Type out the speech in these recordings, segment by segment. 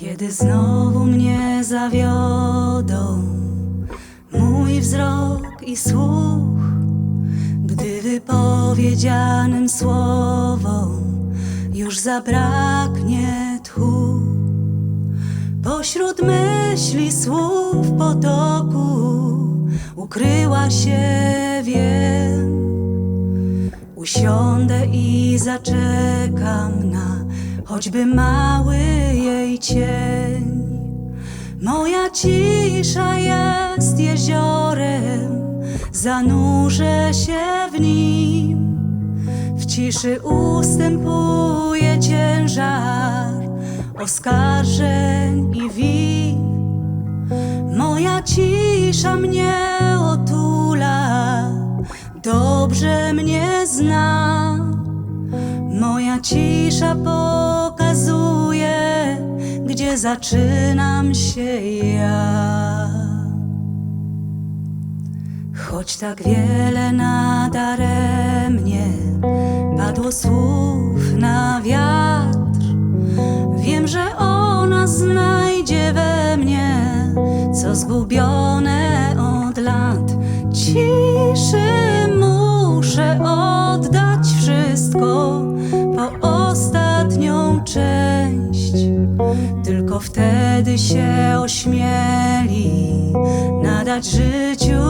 Kiedy znowu mnie zawiodą mój wzrok i słuch, gdy wypowiedzianym słowom już zabraknie tchu. Pośród myśli słów potoku ukryła się wiem. Usiądę i zaczekam na choćby mały jej cień. Moja cisza jest jeziorem, zanurzę się w nim. W ciszy ustępuje ciężar oskarżeń i win. Moja cisza mnie otula, dobrze mnie zna. Moja cisza pokazuje, gdzie zaczynam się ja. Choć tak wiele nadaremnie padło słów na wiatr, wiem, że ona znajdzie we mnie, co zgubione od lat. Ciszy Wtedy się ośmieli nadać życiu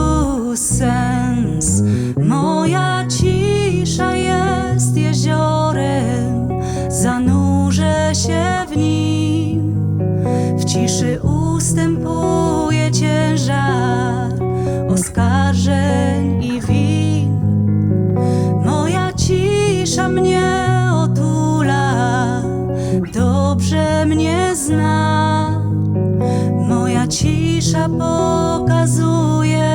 sens. Moja cisza jest jeziorem, zanurzę się w nim. W ciszy ustępuje ciężar oskarżeń dobrze mnie zna. Moja cisza pokazuje,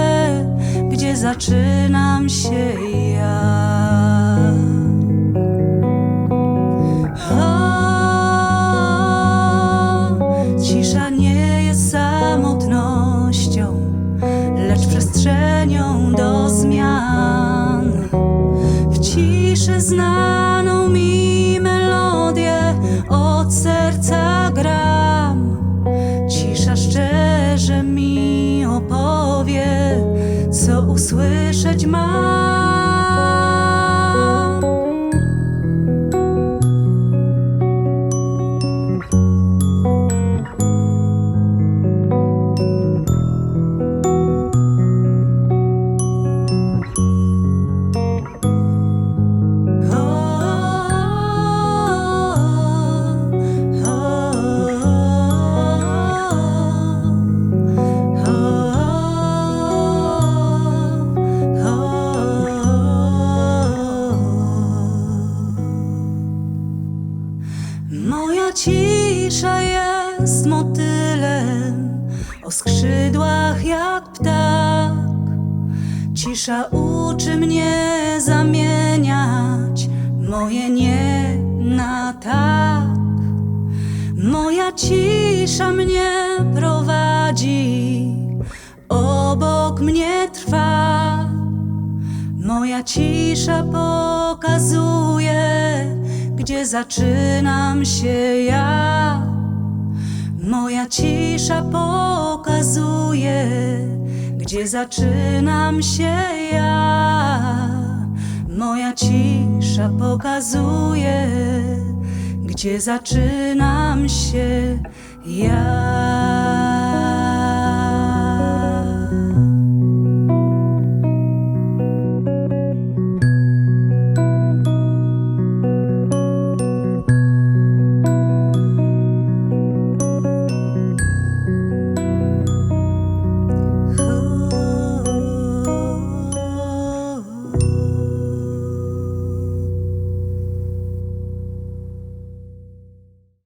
gdzie zaczynam się ja. Co usłyszeć cisza jest motylem o skrzydłach jak ptak. Cisza uczy mnie zamieniać moje nie na tak. Moja cisza mnie prowadzi, obok mnie trwa. Moja cisza pokazuje, gdzie zaczynam się ja. Moja cisza pokazuje, gdzie zaczynam się ja. Moja cisza pokazuje, gdzie zaczynam się ja.